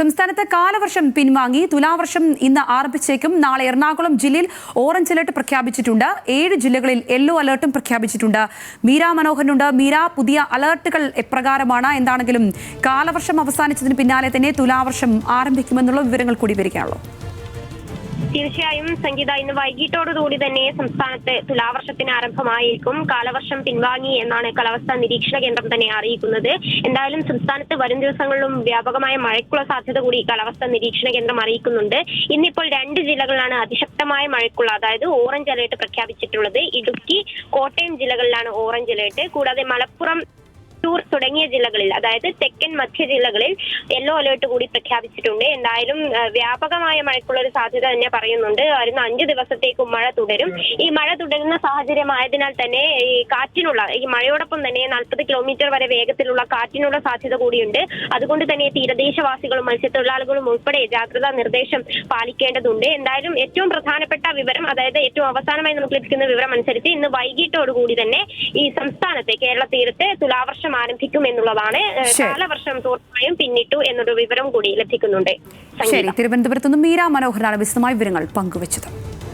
സംസ്ഥാനത്ത് കാലവർഷം പിൻവാങ്ങി തുലാവർഷം ഇന്ന് ആരംഭിച്ചേക്കും. നാളെ എറണാകുളം ജില്ലയിൽ ഓറഞ്ച് അലർട്ട് പ്രഖ്യാപിച്ചിട്ടുണ്ട്. ഏഴ് ജില്ലകളിൽ യെല്ലോ അലർട്ടും പ്രഖ്യാപിച്ചിട്ടുണ്ട്. മീര മനോഹരനുണ്ട്. മീര പുതിയ അലർട്ടുകൾ എപ്രകാരമാണ്? എന്താണെങ്കിലും കാലവർഷം അവസാനിച്ചതിന് പിന്നാലെ തന്നെ തുലാവർഷം ആരംഭിക്കുമെന്നുള്ള വിവരങ്ങൾ കൂടി വരികയാണല്ലോ. തീർച്ചയായും സംഗീത ഇന്ന് വൈകിട്ടോടുകൂടി തന്നെ സംസ്ഥാനത്ത് തുലാവർഷത്തിന് ആരംഭമായിരിക്കും. കാലവർഷം പിൻവാങ്ങി എന്നാണ് കാലാവസ്ഥാ നിരീക്ഷണ കേന്ദ്രം തന്നെ അറിയിക്കുന്നത്. എന്തായാലും സംസ്ഥാനത്ത് വരും ദിവസങ്ങളിലും വ്യാപകമായ മഴയ്ക്കുള്ള സാധ്യത കൂടി കാലാവസ്ഥാ നിരീക്ഷണ കേന്ദ്രം അറിയിക്കുന്നുണ്ട്. ഇന്നിപ്പോൾ രണ്ട് ജില്ലകളിലാണ് അതിശക്തമായ മഴയ്ക്കുള്ള അതായത് ഓറഞ്ച് അലേർട്ട് പ്രഖ്യാപിച്ചിട്ടുള്ളത്. ഇടുക്കി കോട്ടയം ജില്ലകളിലാണ് ഓറഞ്ച് അലേർട്ട്. കൂടാതെ മലപ്പുറം തൃശൂർ തുടങ്ങിയ ജില്ലകളിൽ അതായത് തെക്കൻ മധ്യ ജില്ലകളിൽ യെല്ലോ അലേർട്ട് കൂടി പ്രഖ്യാപിച്ചിട്ടുണ്ട്. എന്തായാലും വ്യാപകമായ മഴയ്ക്കുള്ള ഒരു സാധ്യത തന്നെ പറയുന്നുണ്ട്. വരുന്ന അഞ്ച് ദിവസത്തേക്കും മഴ തുടരും. ഈ മഴ തുടരുന്ന സാഹചര്യമായതിനാൽ തന്നെ ഈ കാറ്റിനുള്ള ഈ മഴയോടൊപ്പം തന്നെ നാൽപ്പത് കിലോമീറ്റർ വരെ വേഗത്തിലുള്ള കാറ്റിനുള്ള സാധ്യത കൂടിയുണ്ട്. അതുകൊണ്ട് തന്നെ തീരദേശവാസികളും മത്സ്യത്തൊഴിലാളികളും ഉൾപ്പെടെ ജാഗ്രതാ നിർദ്ദേശം പാലിക്കേണ്ടതുണ്ട്. എന്തായാലും ഏറ്റവും പ്രധാനപ്പെട്ട വിവരം അതായത് ഏറ്റവും അവസാനമായി നമുക്ക് ലഭിക്കുന്ന വിവരം അനുസരിച്ച് ഇന്ന് വൈകിട്ടോടുകൂടി തന്നെ ഈ സംസ്ഥാനത്തെ കേരള തീരത്തെ തുലാവർഷം ആരംഭിക്കും എന്നുള്ളതാണ്. കാലവർഷം പൂർണമായും പിന്നിട്ടു എന്നൊരു വിവരം കൂടി ലഭിക്കുന്നുണ്ട്. ശരി തിരുവനന്തപുരത്തുനിന്ന് തിരുവനന്തപുരത്ത് നിന്ന് മീര മനോഹരാണ് വിശദമായ വിവരങ്ങൾ പങ്കുവച്ചത്.